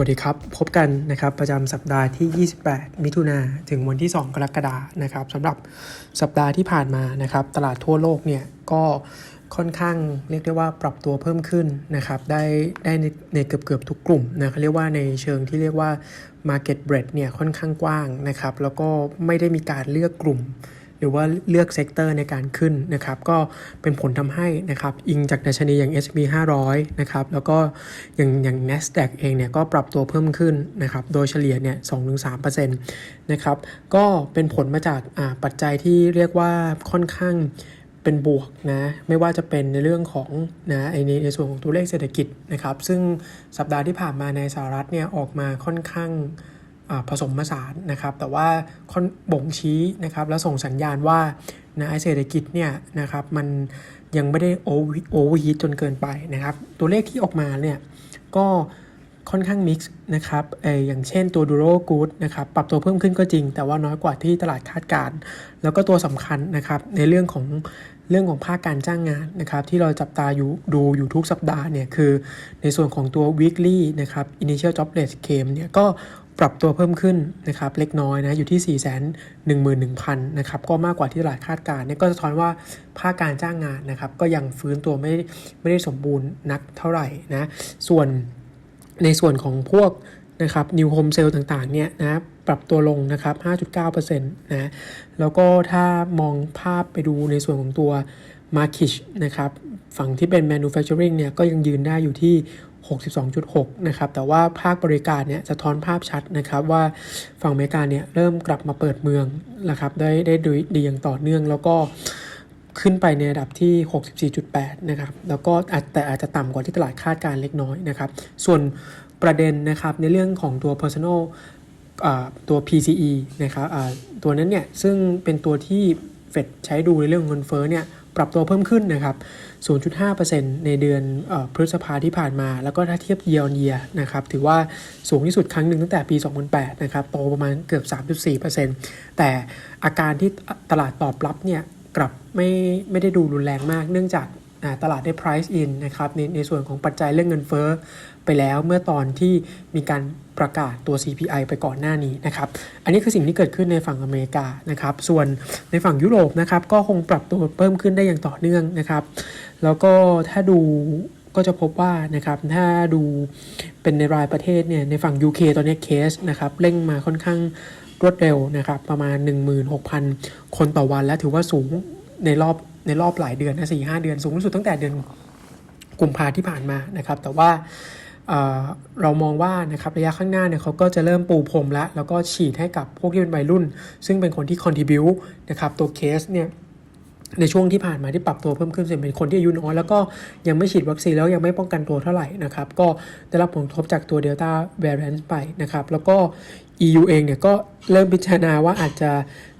วัสดีครับ พบกันนะครับประจำสัปดาห์ที่ 28 มิถุนาถึงวันที่ 2 กรกฎานะครับสำหรับสัปดาห์ที่ผ่านมานะครับ ตลาดทั่วโลกเนี่ยก็ค่อนข้างเรียกได้ว่าปรับตัวเพิ่มขึ้นนะครับได้ได้ในในเกือบเกือบทุกกลุ่มนะเขาเรียกว่าในเชิงที่เรียกว่า Market Breadth เนี่ยค่อนข้างกว้างนะครับแล้วก็ไม่ได้มีการเลือกกลุ่ม หรือว่าเลือกเซกเตอร์ในการขึ้นนะครับ ก็เป็นผลทำให้นะครับ อิงจากดัชนีอย่าง S&P 500 นะครับ แล้วก็อย่างอย่าง NASDAQ เองเนี่ยก็ปรับตัวเพิ่มขึ้นนะครับ โดยเฉลี่ยเนี่ย 2-3%นะครับ ก็เป็นผลมาจากปัจจัยที่เรียกว่าค่อนข้างเป็นบวกนะไม่ว่าจะเป็นในเรื่องของนะไอในในส่วนของตัวเลขเศรษฐกิจนะครับ ซึ่งสัปดาห์ที่ผ่านมาในสหรัฐเนี่ยออกมาค่อนข้าง ผสมผสานนะครับ แต่ว่าค่อนบ่งชี้นะครับแล้วส่งสัญญาณว่านะเศรษฐกิจเนี่ยนะครับมันยังไม่ได้โอเวอร์ฮีทจนเกินไปนะครับ ตัวเลขที่ออกมาเนี่ยก็ค่อนข้างมิกซ์นะครับเอออย่างเช่นตัวดูโรกูดนะครับปรับตัวเพิ่มขึ้นก็จริง แต่ว่าน้อยกว่าที่ตลาดคาดการณ์แล้วก็ตัวสำคัญนะครับในเรื่องของเรื่องของภาคการจ้างงานนะครับที่เราจับตาอยู่ดูอยู่ทุกสัปดาห์เนี่ยคือในส่วนของตัว weekly นะครับ initial jobless claim เนี่ยก็ ปรับตัวเพิ่มขึ้นนะครับเล็กน้อยนะอยู่ที่ 4 1 1 1 0 0 0นะครับก็มากกว่าที่ตลาดคาดการณ์เนี่ยก็สะท้อนว่าภาคการจ้างงานนะครับก็ยังฟื้นตัวไม่ไม่ได้สมบูรณ์นักเท่าไหร่นะส่วนในส่วนของพวกนะครับ new home sale ต่างๆเนี่ยนะปรับตัวลงนะครับ 5.9%นะแล้วก็ถ้ามองภาพไปดูในส่วนของตัว market นะครับฝั่งที่เป็น manufacturing เนี่ยก็ยังยืนได้อยู่ที่ 62.6 นะครับ แต่ว่าภาคบริการเนี่ยจะท้อนภาพชัดนะครับว่าฝั่งอเมริกาเนี่ยเริ่มกลับมาเปิดเมืองนะครับได้ได้ดีอย่างต่อเนื่องแล้วก็ขึ้นไปในระดับที่ 64.8 นะครับ แล้วก็อาจแต่อาจจะต่ำกว่าที่ตลาดคาดการเล็กน้อยนะครับ ส่วนประเด็นนะครับในเรื่องของตัว personal ตัว PCE นะครับตัวนั้นเนี่ยซึ่งเป็นตัวที่เฟดใช้ดูในเรื่องเงินเฟ้อเนี่ย ปรับตัวเพิ่มขึ้นนะครับ 0.5%ในเดือนพฤษภาที่ผ่านมา แล้วก็ถ้าเทียบ year on year นะครับ ถือว่าสูงที่สุดครั้งหนึ่งตั้งแต่ปี 2008 นะครับ โตประมาณเกือบ 3.4%แต่อาการที่ตลาดตอบรับเนี่ยกลับไม่ไม่ได้ดูรุนแรงมาก เนื่องจากตลาดได้ price in นะครับในในส่วนของปัจจัยเรื่องเงินเฟ้อ ไปแล้วเมื่อตอนที่มีการประกาศตัว CPI ไปก่อนหน้านี้นะครับ อันนี้คือสิ่งที่เกิดขึ้นในฝั่งอเมริกานะครับ ส่วนในฝั่งยุโรปนะครับก็คงปรับตัวเพิ่มขึ้นได้อย่างต่อเนื่องนะครับ แล้วก็ถ้าดูก็จะพบว่านะครับถ้าดูเป็นในรายประเทศเนี่ยในฝั่ง UK ตอนนี้เคสนะครับเร่งมาค่อนข้างรวดเร็วนะครับประมาณ 16,000 คนต่อวันและถือว่าสูงในรอบในรอบหลายเดือนนะสี่ห้าเดือนสูงที่สุดตั้งแต่เดือนกุมภาที่ผ่านมานะครับ แต่ว่า เรามองว่านะครับระยะข้างหน้าเนี่ยเขาก็จะเริ่มปูพรมแล้ว แล้วก็ฉีดให้กับพวกที่เป็นวัยรุ่น ซึ่งเป็นคนที่คอนทิบิวนะครับตัวเคสเนี่ยในช่วงที่ผ่านมาที่ปรับตัวเพิ่มขึ้นส่วนเป็นคนที่อายุน้อยแล้วก็ยังไม่ฉีดวัคซีนแล้วยังไม่ป้องกันตัวเท่าไหร่นะครับ ก็ได้รับผลกระทบจากตัวเดลต้าแวร์เรนซ์ไปนะครับ แล้วก็ EU เองเนี่ยก็เริ่มพิจารณาว่าอาจจะ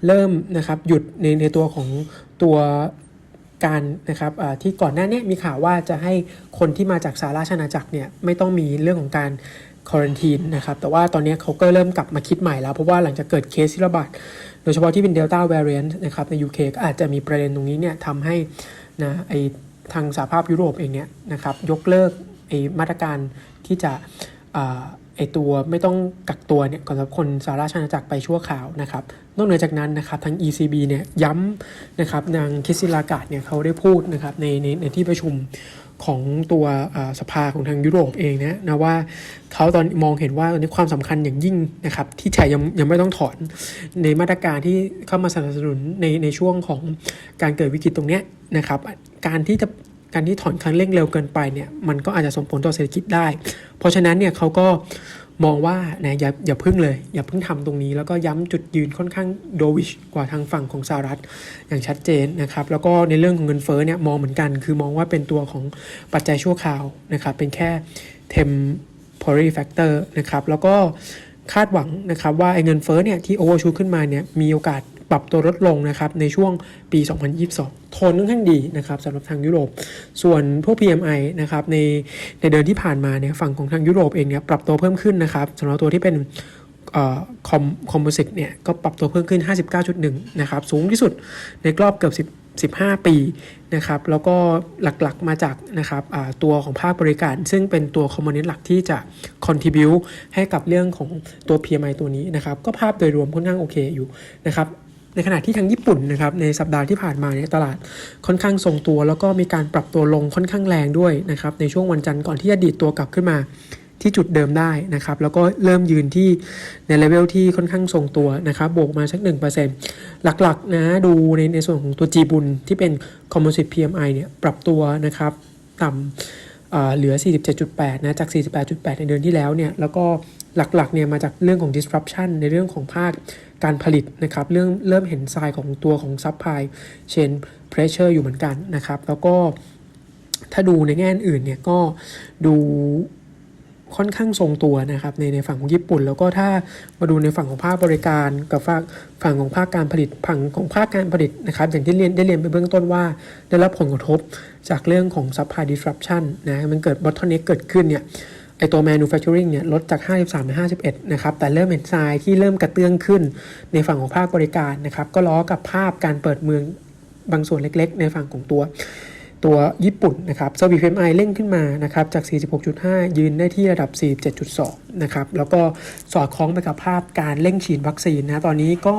เริ่มนะครับหยุดในในตัวของตัว การนะครับที่ก่อนหน้านี้มีข่าวว่าจะให้คนที่มาจากสาราชนาจักรเนี่ยไม่ต้องมีเรื่องของการควอนตีนนะครับแต่ว่าตอนนี้เขาก็เริ่มกลับมาคิดใหม่แล้ว เพราะว่าหลังจากเกิดเคสที่ระบาดโดยเฉพาะที่เป็นเดลต้าแวริเอนต์นะครับใน UK ก็อาจจะมีประเด็นตรงนี้เนี่ยทำให้นะไอทางสหภาพยุโรปเองเนี่ยนะครับยกเลิกไอมาตรการที่จะ ไอตัวไม่ต้องกักตัวเนี่ยสำหรับคนสาราชนาจักรไปชั่วคราวนะครับ นอกเหนือจากนั้นนะครับทาง ECB เนี่ยย้ำนะครับนางคิสิลากาดเนี่ยเขาได้พูดนะครับในในในที่ประชุมของตัวสภาของทางยุโรปเองนะนะว่าเขาตอนมองเห็นว่าตอนนี้ความสำคัญอย่างยิ่งนะครับที่ไทยยังยังไม่ต้องถอนในมาตรการที่เข้ามาสนับสนุนในในช่วงของการเกิดวิกฤตตรงนี้นะครับการที่จะ การที่ถอนคันเร่งเร็วเกินไปเนี่ยมันก็อาจจะส่งผลต่อเศรษฐกิจได้ เพราะฉะนั้นเนี่ยเขาก็มองว่านะอย่าอย่าพึ่งเลย อย่าพึ่งทำตรงนี้ แล้วก็ย้ำจุดยืนค่อนข้างโดวิชกว่าทางฝั่งของสหรัฐอย่างชัดเจนนะครับ แล้วก็ในเรื่องของเงินเฟ้อเนี่ยมองเหมือนกัน คือมองว่าเป็นตัวของปัจจัยชั่วคราวนะครับ เป็นแค่ temporary factor นะครับ แล้วก็คาดหวังนะครับว่าไอ้เงินเฟ้อเนี่ยที่โอเวอร์ชูขึ้นมาเนี่ยมีโอกาส ปรับตัวลดลงนะครับในช่วงปี 2022 โทนค่อนข้างดีนะครับสำหรับทางยุโรป ส่วนพวก PMI นะครับในในเดือนที่ผ่านมาเนี่ยฝั่งของทางยุโรปเองเนี่ยปรับตัวเพิ่มขึ้นนะครับสำหรับตัวที่เป็นคอมคอมโพสิตเนี่ยก็ปรับตัวเพิ่มขึ้น 59.1 นะครับ สูงที่สุดในรอบเกือบ15ปีนะครับแล้วก็หลักๆมาจากนะครับตัวของภาคบริการ ซึ่งเป็นตัวคอมโพเนนต์หลักที่จะ contribu ให้กับเรื่องของตัว PMI ตัวนี้นะครับ ก็ภาพโดยรวมค่อนข้างโอเคอยู่นะครับ ในขณะที่ทางญี่ปุ่นนะครับในสัปดาห์ที่ผ่านมาเนี่ยตลาดค่อนข้างทรงตัว แล้วก็มีการปรับตัวลงค่อนข้างแรงด้วยนะครับในช่วงวันจันทร์ก่อนที่จะดีดตัวกลับขึ้นมาที่จุดเดิมได้นะครับแล้วก็เริ่มยืนที่ในเลเวลที่ค่อนข้างทรงตัวนะครับบวกมาสัก 1%หลักๆนะดูในในส่วนของตัว G บุญที่เป็น Composite PMI เนี่ยปรับตัวนะครับต่ำเอ่อเหลือ 47.8 นะจาก 48.8 ในเดือนที่แล้วเนี่ยแล้วก็หลักๆเนี่ยมาจากเรื่องของ disruption ในเรื่องของภาค การผลิตนะครับเรื่องเริ่มเห็นทรายของตัวของ supply chain pressure อยู่เหมือนกันนะครับ แล้วก็ถ้าดูในแง่อื่นเนี่ยก็ดูค่อนข้างทรงตัวนะครับในในฝั่งของญี่ปุ่น แล้วก็ถ้ามาดูในฝั่งของภาคบริการกับฝั่งฝั่งของภาคการผลิตฝั่งของภาคการผลิตนะครับอย่างที่เรียนได้เรียนไปเบื้องต้นว่า ได้รับผลกระทบจากเรื่องของ supply disruption นะมันเกิด bottleneck เกิดขึ้นเนี่ย ไอตัว manufacturing เนี่ยลดจาก 53เป็น51 นะครับ แต่เริ่มเห็นทรายที่เริ่มกระเตื้องขึ้นในฝั่งของภาคบริการนะครับ ก็ล้อกับภาพการเปิดเมืองบางส่วนเล็กๆ ในฝั่งของตัวตัวญี่ปุ่นนะครับ s e r v i c e PMI เร่งขึ้นมานะครับจาก 46.5 ยืนได้ที่ระดับ 47.2 นะครับ แล้วก็สอดคล้องไปกับภาพการเร่งฉีดวัคซีนนะตอนนี้ก็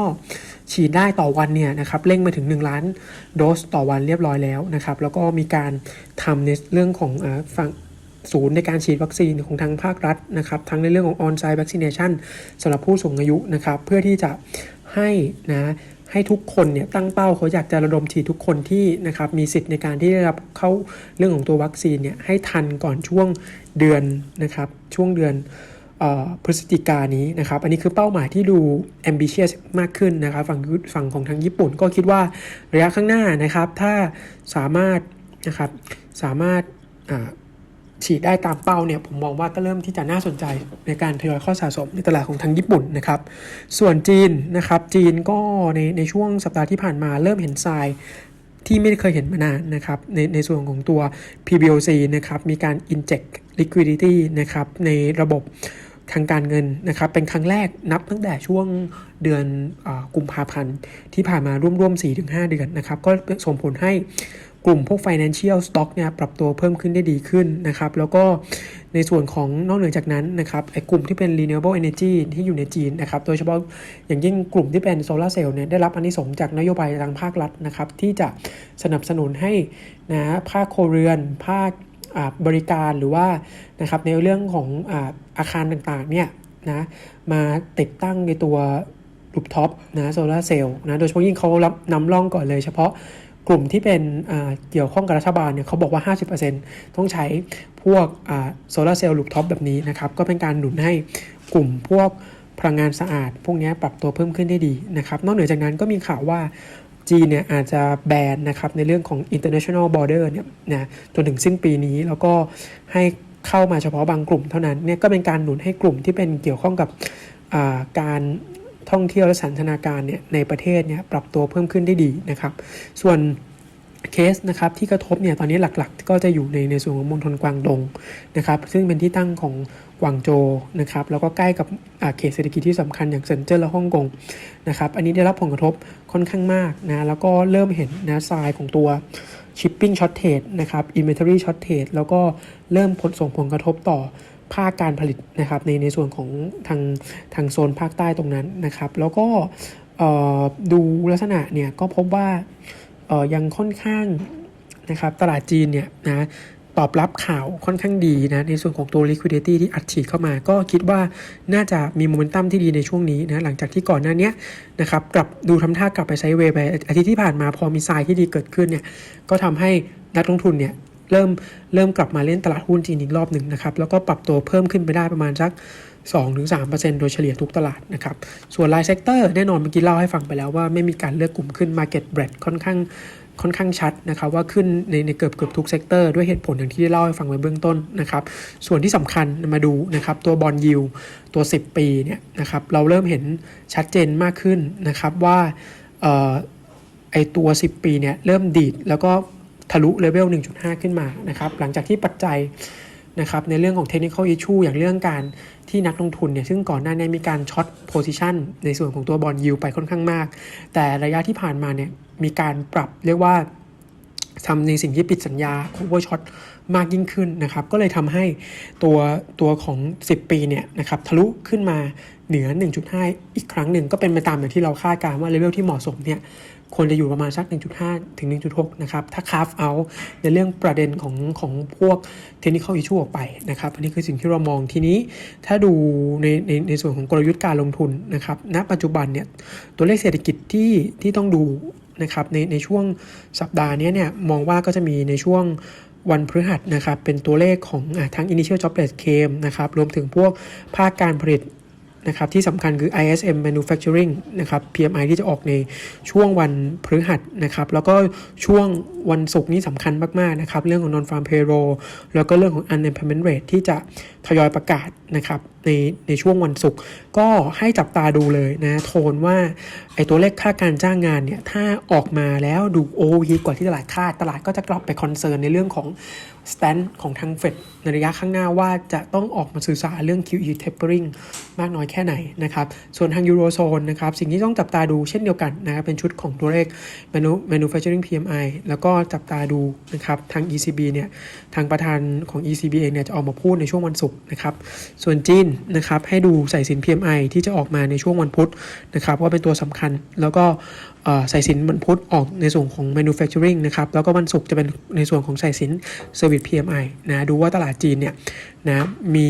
ฉีดได้ต่อวันเนี่ยนะครับเร่งมาถึง 1 ล้านโดสต่อวันเรียบร้อยแล้วนะครับ แล้วก็มีการทำในเรื่องของฝั่ง ศูนย์ในการฉีดวัคซีนของทางภาครัฐนะครับทั้งในเรื่องของ on-site vaccination สำหรับผู้สูงอายุนะครับเพื่อที่จะให้นะให้ทุกคนเนี่ยตั้งเป้าเขาอยากจะระดมฉีดทุกคนที่นะครับมีสิทธิ์ในการที่ได้รับเข้าเรื่องของตัววัคซีนเนี่ยให้ทันก่อนช่วงเดือนนะครับช่วงเดือนออพฤศจิกายนนี้นะครับอันนี้คือเป้าหมายที่ดู ambitious มากขึ้นนะครับฝั่งฝั่งของทางญี่ปุ่นก็คิดว่าระยะข้างหน้านะครับถ้าสามารถนะครับสามารถ ฉีดได้ตามเป้าเนี่ยผมมองว่าก็เริ่มที่จะน่าสนใจในการทยอยเข้าสะสมในตลาดของทางญี่ปุ่นนะครับส่วนจีนนะครับจีนก็ในในช่วงสัปดาห์ที่ผ่านมาเริ่มเห็นทรายที่ไม่เคยเห็นมานานนะครับในในส่วนของตัว PBOC นะครับมีการ inject liquidity นะครับในระบบทางการเงินนะครับเป็นครั้งแรกนับตั้งแต่ช่วงเดือนอกุมภาพันธ์ที่ผ่านมาร่วมๆ4-5 เดือนนะครับก็ส่งผลให้ กลุ่มพวก financial stock เนี่ยปรับตัวเพิ่มขึ้นได้ดีขึ้นนะครับแล้วก็ในส่วนของนอกเหนือจากนั้นนะครับไอ้กลุ่มที่เป็น renewable energy ที่อยู่ในจีนนะครับโดยเฉพาะอย่างยิ่งกลุ่มที่เป็น solar cell เนี่ยได้รับอานิสงส์จากนโยบายทางภาครัฐนะครับที่จะสนับสนุนให้นะภาคโครเรือนภาคบริการหรือว่านะครับในเรื่องของอาอาคารต่างๆเนี่ยนะมาติดตั้งในตัวรูปท็อปนะโซลาเซลล์นะโดยเฉพาะยิ่งเขารับนำร่องก่อนเลยเฉพาะ กลุ่มที่เป็นเกี่ยวข้องกับรัฐบาลเนี่ยเขาบอกว่า 50%ต้องใช้พวกโซลาเซลล์ลูปท็อปแบบนี้นะครับก็เป็นการหนุนให้กลุ่มพวกพลังงานสะอาด พวกนี้ปรับตัวเพิ่มขึ้นได้ดีนะครับนอกเหนือจากนั้นก็มีข่าวว่าจีนเนี่ยอาจจะแบนนะครับในเรื่องของ international border เนี่ยนะจนถึงสิ้นปีนี้แล้วก็ให้เข้ามาเฉพาะบางกลุ่มเท่านั้นเนี่ยก็เป็นการหนุนให้กลุ่มที่เป็นเกี่ยวข้องกับการ ท่องเที่ยวและสันทนาการเนี่ยในประเทศเนี่ยปรับตัวเพิ่มขึ้นได้ดีนะครับ ส่วนเคสนะครับที่กระทบเนี่ยตอนนี้หลักๆ ก็จะอยู่ในในส่วนของมณฑลกวางดงนะครับซึ่งเป็นที่ตั้งของกวางโจนะครับแล้วก็ใกล้กับอาเขตเศรษฐกิจที่สำคัญอย่างเซินเจิ้นและฮ่องกงนะครับอันนี้ได้รับผลกระทบค่อนข้างมากนะแล้วก็เริ่มเห็นนะทรายของตัว shipping shortage นะครับ inventory shortage แล้วก็เริ่มผลส่งผลกระทบต่อ ภาคการผลิตนะครับในในส่วนของทางทางโซนภาคใต้ตรงนั้นนะครับ แล้วก็ดูลักษณะเนี่ยก็พบว่ายังค่อนข้างนะครับตลาดจีนเนี่ยนะตอบรับข่าวค่อนข้างดีนะในส่วนของตัว liquidity ที่อัดฉีดเข้ามา ก็คิดว่าน่าจะมีโมเมนตัมที่ดีในช่วงนี้นะหลังจากที่ก่อนหน้านี้นะครับกลับดูทำท่ากลับไปไซด์เวย์ไปอาทิตย์ที่ผ่านมาพอมีทรายที่ดีเกิดขึ้นเนี่ยก็ทำให้นักลงทุนเนี่ย เริ่มเริ่มกลับมาเล่นตลาดหุ้นจีนอีกรอบหนึ่งนะครับ แล้วก็ปรับตัวเพิ่มขึ้นไปได้ประมาณสัก2-3%โดยเฉลี่ยทุกตลาดนะครับ ส่วนรายเซกเตอร์แน่นอนเมื่อกี้เล่าให้ฟังไปแล้วว่าไม่มีการเลือกกลุ่มขึ้น Market Breadth ค่อนข้างค่อนข้างชัดนะครับว่าขึ้นในในเกือบเกือบทุกเซกเตอร์ด้วยเหตุผลอย่างที่ได้เล่าให้ฟังไว้เบื้องต้นนะครับ ส่วนที่สำคัญมาดูนะครับตัวบอลยิวตัว 10 ปีเนี่ยนะครับเราเริ่มเห็นชัดเจนมากขึ้นนะครับว่าออไอตัว 10 ปีเนี่ยเริ่มดีดแล้วก็ ทะลุเลเวล 1.5 ขึ้นมานะครับหลังจากที่ปัจจัยนะครับในเรื่องของ technical issue อย่างเรื่องการที่นักลงทุนเนี่ยซึ่งก่อนหน้านี้มีการช็อต position ในส่วนของตัวบอลยิวไปค่อนข้างมาก แต่ระยะที่ผ่านมาเนี่ยมีการปรับเรียกว่าทำในสิ่งที่ปิดสัญญา cover shot มากยิ่งขึ้นนะครับ ก็เลยทำให้ตัวตัวของ 10 ปีเนี่ยนะครับทะลุขึ้นมาเหนือ 1.5 อีกครั้งหนึ่ง ก็เป็นไปตามอย่างที่เราคาดการณ์ว่าเลเวลที่เหมาะสมเนี่ย ควรจะอยู่ประมาณสัก 1.5 ถึง 1.6 นะครับ ถ้า carve out ในเรื่องประเด็นของของพวก technical issue ออกไปนะครับ อันนี้คือสิ่งที่เรามองทีนี้ ถ้าดูในในในส่วนของกลยุทธ์การลงทุนนะครับ ณ ปัจจุบันเนี่ย ตัวเลขเศรษฐกิจที่ที่ต้องดูนะครับในในช่วงสัปดาห์นี้เนี่ยมองว่าก็จะมีในช่วงวันพฤหัสนะครับ เป็นตัวเลขของอทั้ง initial jobless claim นะครับ รวมถึงพวกภาคการผลิต นะครับที่สำคัญคือ ISM Manufacturing นะครับ PMI ที่จะออกในช่วงวันพฤหัสนะครับ แล้วก็ช่วงวันศุกร์นี้สำคัญมาก ๆ นะครับ เรื่องของ non farm payroll แล้วก็เรื่องของ unemployment rate ที่จะ ทยอยประกาศนะครับในในช่วงวันศุกร์ก็ให้จับตาดูเลยนะโทนว่าไอตัวเลขค่าการจ้างงานเนี่ยถ้าออกมาแล้วดูโอเวอร์ฮีกว่าที่ตลาดคาดตลาดก็จะกลับไปคอนเซิร์นในเรื่องของสแตนด์ของทางเฟดในระยะข้างหน้าว่าจะต้องออกมาสื่อสารเรื่อง QE tapering มากน้อยแค่ไหนนะครับ ส่วนทางยูโรโซนนะครับสิ่งที่ต้องจับตาดูเช่นเดียวกันนะครับเป็นชุดของตัวเลข manufacturing PMI แล้วก็จับตาดูนะครับทาง ECB เนี่ยทางประธานของ ECB เองเนี่ยจะออกมาพูดในช่วงวันศุกร์นะครับ ส่วนจีนนะครับให้ดูใสายสิน PMI ที่จะออกมาในช่วงวันพุธนะครับว่าเป็นตัวสำคัญ แล้วก็เอ่สินวันพุธออกในส่วนของ manufacturing นะครับแล้วก็วันศุกร์จะเป็นในส่วนของใสายสิน service PMI นะดูว่าตลาดจีนเนี่ยนะมี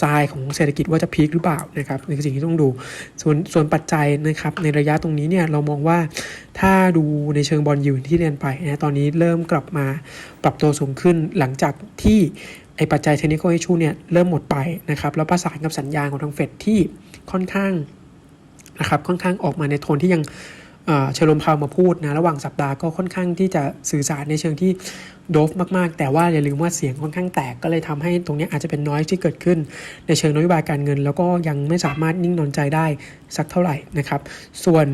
ทรายของเศรษฐกิจว่าจะพีคหรือเปล่านะครับนี่คือสิ่งที่ต้องดู ส่วนส่วนปัจจัยนะครับในระยะตรงนี้เนี่ยเรามองว่าถ้าดูในเชิงบอลยูที่เรียนไปนะตอนนี้เริ่มกลับมาปรับตัวสูงขึ้นหลังจากที่ ไอปัจจัย technical issue เนี่ยเริ่มหมดไปนะครับแล้วประสานกับสัญญาณของทางเฟดที่ค่อนข้างนะครับค่อนข้างออกมาในโทนที่ยังเชลมพาวมาพูดนะระหว่างสัปดาห์ก็ค่อนข้างที่จะสื่อสารในเชิงที่โดฟมากๆ แต่ว่าอย่าลืมว่าเสียงค่อนข้างแตกก็เลยทำให้ตรงนี้อาจจะเป็นน้อยที่เกิดขึ้น ในเชิงนโยบายการเงิน แล้วก็ยังไม่สามารถนิ่งนอนใจได้สักเท่าไหร่นะครับ ส่วน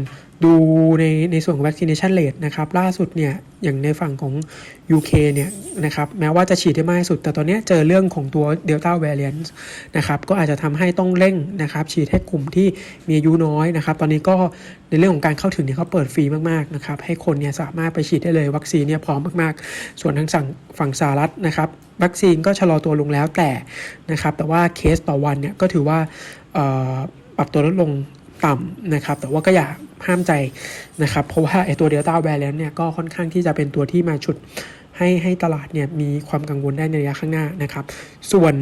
ดูในในส่วนของ vaccination rate นะครับล่าสุดเนี่ยอย่างในฝั่งของ UK เนี่ยนะครับแม้ว่าจะฉีดได้มากที่สุด แต่ตอนนี้เจอเรื่องของตัว Delta variant นะครับก็อาจจะทำให้ต้องเร่งนะครับฉีดให้กลุ่มที่มีอายุน้อยนะครับ ตอนนี้ก็ในเรื่องของการเข้าถึงเนี่ยเขาเปิดฟรีมากๆนะครับให้คนเนี่ยสามารถไปฉีดได้เลยวัคซีนเนี่ยพร้อมมากๆ ส่วนทางสั่งฝั่งสหรัฐนะครับวัคซีนก็ชะลอตัวลงแล้วแต่นะครับแต่ว่าเคสต่อวันเนี่ยก็ถือว่าปรับตัวลดลง ต่ำนะครับ แต่ว่าก็อย่าห้ามใจนะครับ เพราะว่าไอตัวเดลต้าแวร์เลนเนี่ยก็ค่อนข้างที่จะเป็นตัวที่มาฉุดให้ให้ตลาดเนี่ยมีความกังวลได้ในระยะข้างหน้านะครับ ส่วน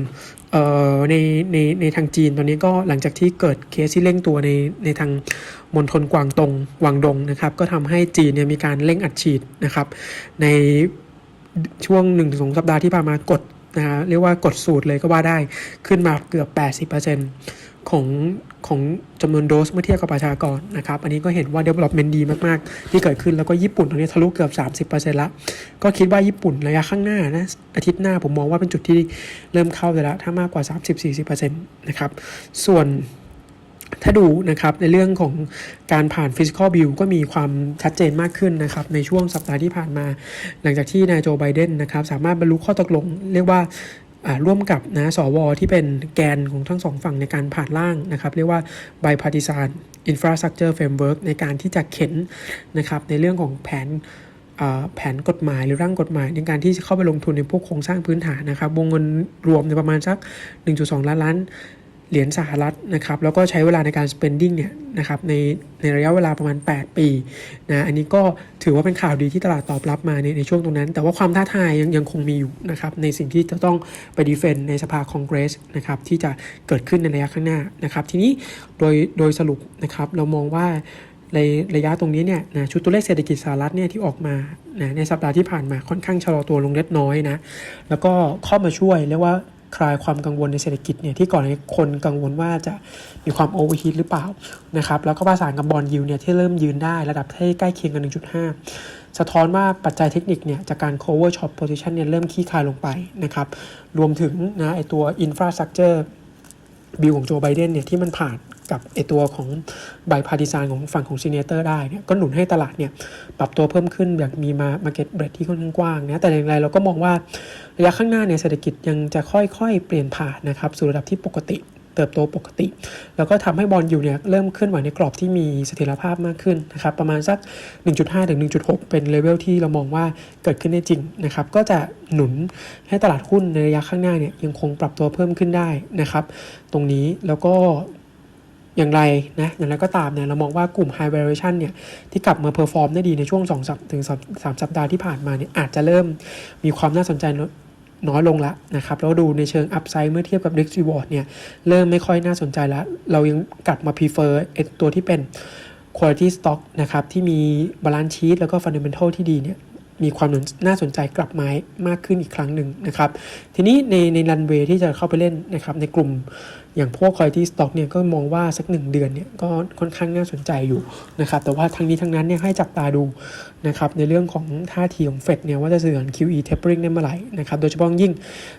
ในในในทางจีนตอนนี้ก็หลังจากที่เกิดเคสที่เร่งตัวในในทางมณฑลกวางตงกวางดงนะครับ ก็ทำให้จีนเนี่ยมีการเร่งอัดฉีดนะครับ ในช่วง1นถึงสสัปดาห์ที่ผ่านมากดนะฮะเรียกว่ากดสูตรเลยก็ว่าได้ขึ้นมาเกือบ 80%ของ ของจำนวนโดสเมื่อเทียบกับประชากรนะครับ อันนี้ก็เห็นว่า development ดีมาก ๆ ที่เกิดขึ้นแล้วก็ญี่ปุ่นตรงนี้ทะลุเกือบ 30%ละก็คิดว่าญี่ปุ่นระยะข้างหน้านะอาทิตย์หน้าผมมองว่าเป็นจุดที่เริ่มเข้าเลยละถ้ามากกว่า 30-40%นะครับส่วนถ้าดูนะครับในเรื่องของการผ่าน Physical Bill ก็มีความชัดเจนมากขึ้นนะครับในช่วงสัปดาห์ที่ผ่านมา หลังจากที่นายโจไบเดนนะครับสามารถบรรลุข้อตกลง เรียกว่า ร่วมกับนะสวที่เป็นแกนของทั้งสองฝั่งในการผ่านร่างนะครับเรียกว่า bipartisan infrastructure framework ในการที่จะเข็นนะครับในเรื่องของแผนแผนกฎหมายหรือร่างกฎหมายในการที่จะเข้าไปลงทุนในพวกโครงสร้างพื้นฐานนะครับวงเงินรวมในประมาณสัก 1.2 ล้านล้าน เหรียญสหรัฐนะครับแล้วก็ใช้เวลาในการ spending เนี่ยนะครับในในระยะเวลาประมาณ 8 ปีนะอันนี้ก็ถือว่าเป็นข่าวดีที่ตลาดตอบรับมาในในช่วงตรงนั้น แต่ว่าความท้าทายยังยังคงมีอยู่นะครับในสิ่งที่จะต้องไปดีเฟนในสภาคองเกรสนะครับที่จะเกิดขึ้นในระยะข้างหน้านะครับทีนี้โดยโดยสรุปนะครับเรามองว่าในระยะตรงนี้เนี่ยนะชุดตัวเลขเศรษฐกิจสหรัฐเนี่ยที่ออกมานะในสัปดาห์ที่ผ่านมาค่อนข้างชะลอตัวลงเล็กน้อยนะแล้วก็เข้ามาช่วยเรียกว่า คลายความกังวลในเศรษฐกิจเนี่ยที่ก่อนนี้คนกังวลว่าจะมีความโอเวอร์ฮีทหรือเปล่านะครับแล้วก็ประสานกับบอลยูเนี่ยที่เริ่มยืนได้ระดับที่ใกล้เคียงกัน 1.5 สะท้อนว่าปัจจัยเทคนิคเนี่ยจากการ cover short position เนี่ยเริ่มขี้คายลงไปนะครับรวมถึงนะไอตัว infrastructure บิลของโจไบเดนเนี่ยที่มันผ่าน กับไอตัวของไบพาร์ติซานของฝั่งของซีเนเตอร์ได้เนี่ยก็หนุนให้ตลาดเนี่ยปรับตัวเพิ่มขึ้นอย่างมีมามาเก็ตเบรดที่ค่อนข้างกว้างนะแต่อย่างไรเราก็มองว่าระยะข้างหน้าเนี่ยเศรษฐกิจยังจะค่อยๆ เปลี่ยนผ่านนะครับสู่ระดับที่ปกติเติบโตปกติ แล้วก็ทำให้บอลอยู่เนี่ยเริ่มเคลื่อนไหวในกรอบที่มีเสถียรภาพมากขึ้นนะครับประมาณสัก 1.5ถึง1.6 เป็นเลเวลที่เรามองว่าเกิดขึ้นได้จริงนะครับก็จะหนุนให้ตลาดหุ้นในระยะข้างหน้าเนี่ยยังคงปรับตัวเพิ่มขึ้นได้นะครับตรงนี้แล้วก็ อย่างไรนะอย่างไรก็ตามเนี่ยเรามองว่ากลุ่ม high valuation เนี่ยที่กลับมาเพอร์ฟอร์มได้ดีในช่วง2สัปถึง3สัปดาห์ที่ผ่านมาเนี่ยอาจจะเริ่มมีความน่าสนใจน้อยลงละนะครับ แล้วดูในเชิง upside เมื่อเทียบกับ risk reward เนี่ยเริ่มไม่ค่อยน่าสนใจแล้วเรายังกลับมา prefer ตัวที่เป็น quality stock นะครับที่มี balance sheet แล้วก็ fundamental ที่ดีเนี่ย มีความน่าสนใจกลับมามากขึ้นอีกครั้งหนึ่งนะครับ ทีนี้ในในรันเวย์ที่จะเข้าไปเล่นนะครับในกลุ่มอย่างพวก quality stock เนี่ยก็มองว่าสักหนึ่งเดือนเนี่ยก็ค่อนข้างน่าสนใจอยู่นะครับแต่ว่าทั้งนี้ทั้งนั้นเนี่ยให้จับตาดูนะครับในเรื่องของท่าทีของเฟดเนี่ยว่าจะเสื่อม QE tapering ได้เมื่อไหร่นะครับโดยเฉพาะยิ่ง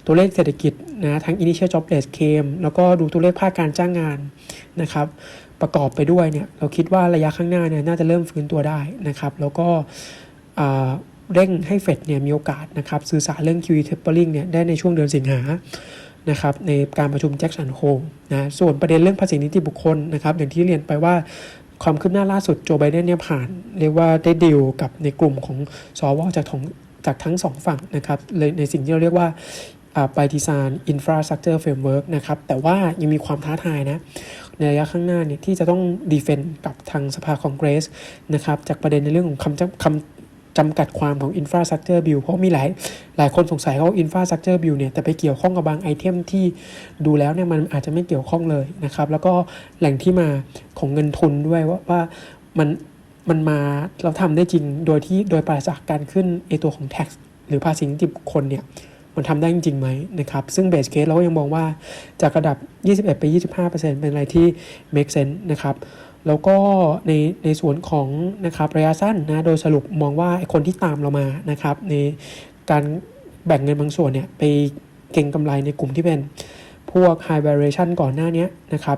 ตัวเลขเศรษฐกิจนะทั้ง initial jobless claim แล้วก็ดูตัวเลขภาคการจ้างงานนะครับประกอบไปด้วยเนี่ยเราคิดว่าระยะข้างหน้าเนี่ยน่าจะเริ่มฟื้นตัวได้นะครับแล้วก็ เร่งให้เฟดเนี่ยมีโอกาสนะครับสื่อสารเรื่อง QE tapering เนี่ยได้ในช่วงเดือนสิงหานะครับในการประชุมแจ็คสันโฮนะส่วนประเด็นเรื่องภาษีนิติบุคคลนะครับอย่างที่เรียนไปว่าความคืบหน้าล่าสุดโจไบเดนเนี่ยผ่าน เรียกว่าได้ดีลกับในกลุ่มของสวจากของจากทั้งสองฝั่งนะครับเลยในสิ่งที่เราเรียกว่าไปดีไซน์อินฟราสตรักเจอร์เฟรมเวิร์กนะครับแต่ว่ายังมีความท้าทายนะ ในระยะข้างหน้าเนี่ยที่จะต้องดีเฟนต์กับทางสภาคองเกรสนะครับจากประเด็นในเรื่องของคำคำ จำกัดความของ Infrastructure Bill เพราะมีหลายหลายคนสงสัยว่า Infrastructure Bill เนี่ยแต่ไปเกี่ยวข้องกับบางไอเทมที่ดูแล้วเนี่ยมันอาจจะไม่เกี่ยวข้องเลยนะครับ แล้วก็แหล่งที่มาของเงินทุนด้วยว่าว่ามันมันมาเราทำได้จริงโดยที่โดยปราศจากการขึ้นไอตัวของ tax หรือภาษีนิติบุคคลเนี่ยมันทำได้จริงไหมนะครับ ซึ่งเบสเคสเราก็ยังมองว่าจากระดับ 21 ไป 25%เป็นอะไรที่ make sense นะครับ แล้วก็ในในส่วนของนะครับระยะสั้นนะโดยสรุปมองว่าคนที่ตามเรามานะครับในการแบ่งเงินบางส่วนเนี่ยไปเก่งกำไรในกลุ่มที่เป็นพวก high valuation ก่อนหน้านี้นะครับ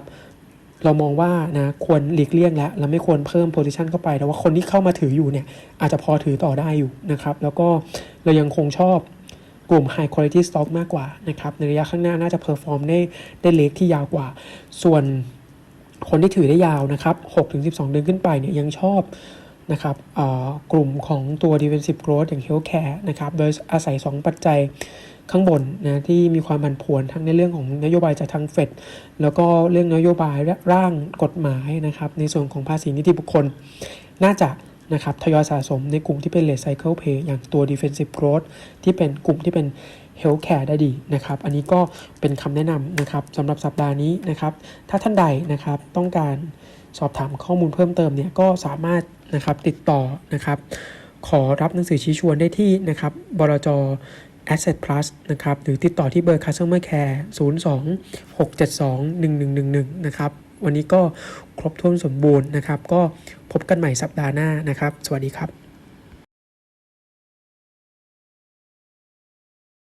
เรามองว่านะควรหลีกเลี่ยงแล้วเราไม่ควรเพิ่ม position เข้าไป แต่ว่าคนที่เข้ามาถืออยู่เนี่ยอาจจะพอถือต่อได้อยู่นะครับแล้วก็เรายังคงชอบกลุ่ม high quality stock มากกว่านะครับในระยะข้างหน้าน่าจะ perform ได้ได้เล็กที่ยาวกว่า ส่วน คนที่ถือได้ยาวนะครับ6-12 เดือนขึ้นไปเนี่ยยังชอบนะครับกลุ่มของตัว defensive growth อย่าง healthcare นะครับ โดยอาศัย 2 ปัจจัยข้างบนนะที่มีความผันผวนทั้งในเรื่องของนโยบายจากทางเฟดแล้วก็เรื่องนโยบายร่างกฎหมายนะครับ ในส่วนของภาษีนิติบุคคล น่าจะนะครับทยอยสะสมในกลุ่มที่เป็น late cycle pay อย่างตัว defensive growth ที่เป็นกลุ่มที่เป็น Healthcare ได้ดีนะครับ อันนี้ก็เป็นคำแนะนำนะครับสำหรับสัปดาห์นี้นะครับ ถ้าท่านใดนะครับต้องการสอบถามข้อมูลเพิ่มเติมเนี่ยก็สามารถนะครับติดต่อนะครับ ขอรับหนังสือชี้ชวนได้ที่นะครับบลจ Asset Plus นะครับ หรือติดต่อที่เบอร์ Customer Care 02 672 1111 นะครับ วันนี้ก็ครบถ้วนสมบูรณ์นะครับ ก็พบกันใหม่สัปดาห์หน้านะครับ สวัสดีครับ